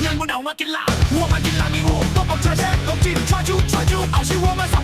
เงินมันเอามากินลาบวัวมากินลาบมีวัวต้มกับชาเช็ดต้มจิ้มชาจูชาจูเอาชิ้นวัวมาสับ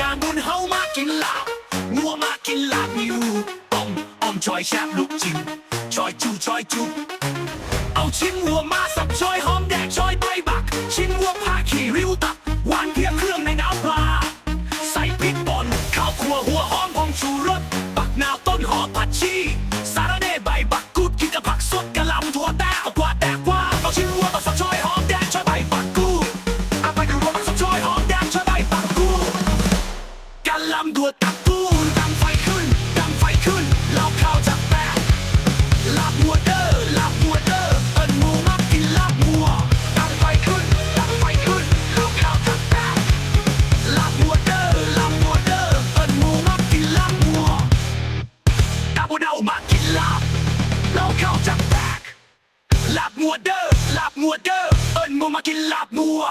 งานบุญเฮามากินลาบงัวมากินลาบมิวอมอมชอยแชบลูกจิ้มชอยจูชอยจูเอาชิ้นวัวมาสับชอยหอมแดงชอยใบบัก ชิ้นวัวพาขี่ริ้วตับหวานเพียงเครื่องในน้ำปลา ใส่พริกป่นข้าวคั่วหัวหอมพองชูรสปักนาวต้นหอมผัดชี ตาบัวเดามากินลาบเราเข้าจากแปะลาบงัวเดอร์ลาบงัวเดอเอิญมัวมากินลาบงัว